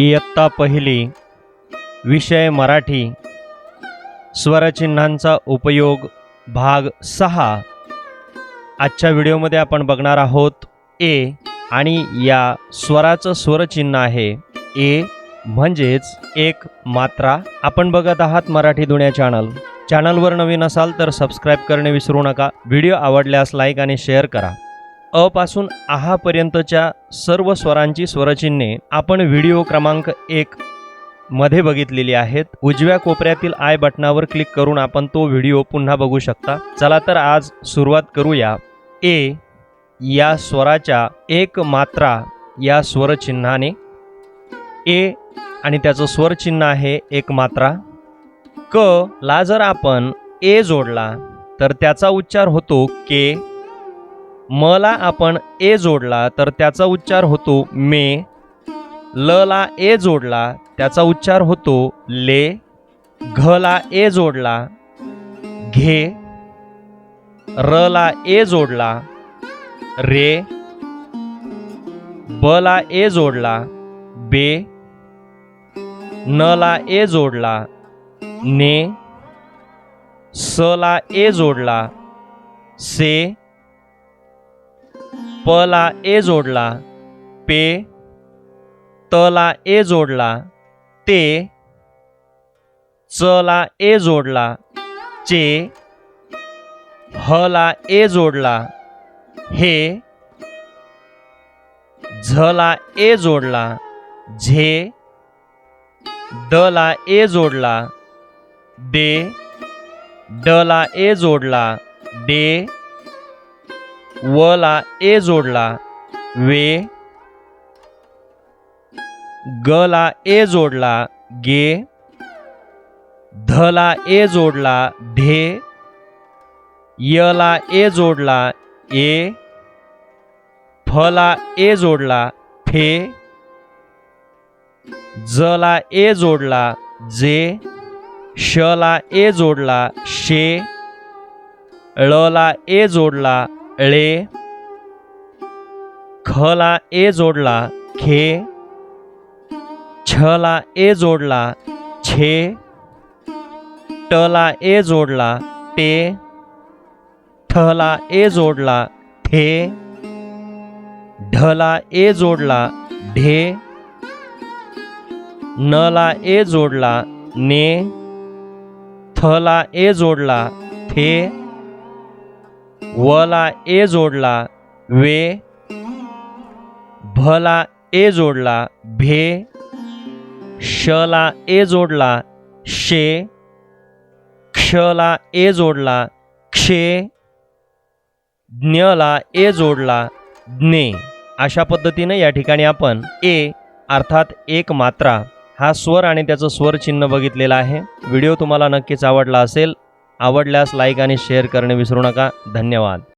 इयत्ता पहिली. विषय मराठी. स्वरचिन्हांचा उपयोग भाग सहा. आजच्या व्हिडिओमध्ये आपण बघणार आहोत ए आणि या स्वराचं स्वरचिन्ह आहे. ए म्हणजेच एक मात्रा. आपण बघत आहात मराठी दुनिया चॅनल. चॅनलवर नवीन असाल तर सबस्क्राईब करणे विसरू नका. व्हिडिओ आवडल्यास लाईक आणि शेअर करा. अपासून आहापर्यंतच्या सर्व स्वरांची स्वरचिन्हे आपण व्हिडिओ क्रमांक एक मध्ये बघितलेली आहेत. उजव्या कोपऱ्यातील आय बटनावर क्लिक करून आपण तो व्हिडिओ पुन्हा बघू शकता. चला तर आज सुरुवात करूया. ए या स्वराच्या एक मात्रा या स्वरचिन्हाने. ए आणि त्याचं स्वरचिन्ह आहे एक मात्रा. क ला जर आपण ए जोडला तर त्याचा उच्चार होतो के. मला आपण ए जोडला तर त्याचा उच्चार होतो मे. ल ला ए जोडला त्याचा उच्चार होतो ले. घ ला ए जोडला घे. र ला ए जोडला रे. ब ला ए जोडला बे. न ला ए जोडला ने. स ला ए जोडला से. प ला ए जोडला पे तला ए जोडला ते च ला ए जोडला चे ह ला ए जोडला हे झ ला ए जोडला झे ड ला ए जोडला दे ड ला ए जोडला डे व ला ए जोडला वे ग ला ए जोडला गे ध ला ए जोडला ढे य ला ए जोडला ए फ ला ए जोडला फे ज ला ए जोडला जे श ला ए जोडला शे ळ ला ए जोडला ळे खला ए जोडला खे। छला ए जोडला छे। टला ए जोडला टे। ठला ए जोडला ठे ढला ए जोडला ढे। नला ए जोडला ने। थला ए जोडला थे। वला ए जोडला वे भला ए जोडला भे श ला ए जोडला शे क्षला ए जोडला क्षे ज्ञला ए जोडला ज्ञे. अशा पद्धतीनं या ठिकाणी आपण ए अर्थात एक मात्रा हा स्वर आणि त्याचं स्वर चिन्ह बघितलेलं आहे. व्हिडिओ तुम्हाला नक्कीच आवडला असेल आवडल्यास लाईक आणि शेअर करणे विसरू नका. धन्यवाद.